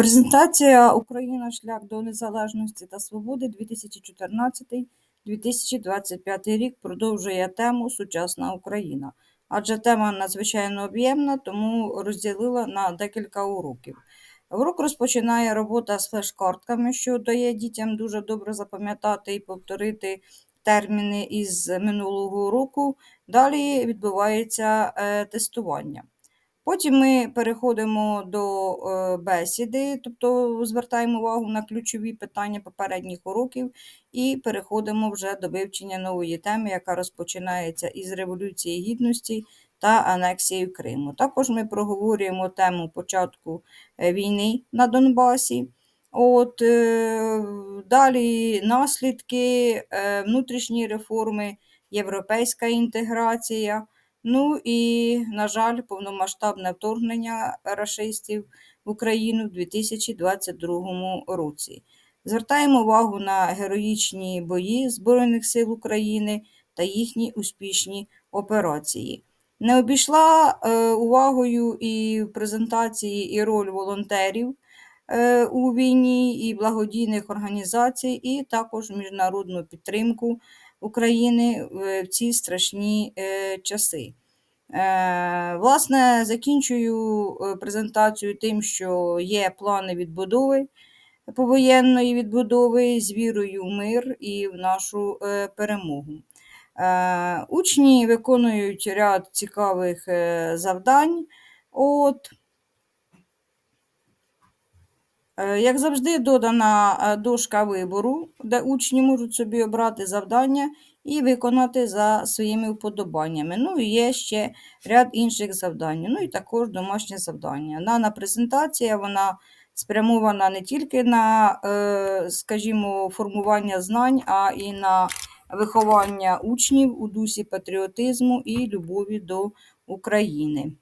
Презентація Україна шлях до незалежності та свободи 2014-2025 рік продовжує тему Сучасна Україна. Адже тема надзвичайно об'ємна, тому розділила на декілька уроків. Урок розпочинає робота з флеш-картками, що дає дітям дуже добре запам'ятати і повторити терміни із минулого року. Далі відбувається е, тестування. Потім ми переходимо до е, бесіди, тобто звертаємо увагу на ключові питання попередніх уроків і переходимо вже до вивчення нової теми, яка розпочинається із Революції Гідності та анексії Криму. Також ми проговорюємо тему початку е, війни на Донбасі. От, е, Далі наслідки, внутрішні реформи, європейська інтеграція. Ну і, на жаль, повномасштабне вторгнення рашистів в Україну в 2022 році. Звертаємо увагу на героїчні бої Збройних сил України та їхні успішні операції. Не обійшла е, увагою і презентації і роль волонтерів е, у війні, і благодійних організацій, і також міжнародну підтримку України в ці страшні е, часи. Е, Власне, закінчую е, презентацію тим, що є плани відбудови повоєнної відбудови з вірою в мир і в нашу е, перемогу. Е, Учні виконують ряд цікавих е, завдань. От, Е, Як завжди, додана е, дошка вибору, де учні можуть собі обрати завдання і виконати за своїми вподобаннями. Ну і є ще ряд інших завдань. Ну і також домашнє завдання. Дана презентація вона спрямована не тільки на, е, скажімо, формування знань, а і на виховання учнів у дусі патріотизму і любові до України.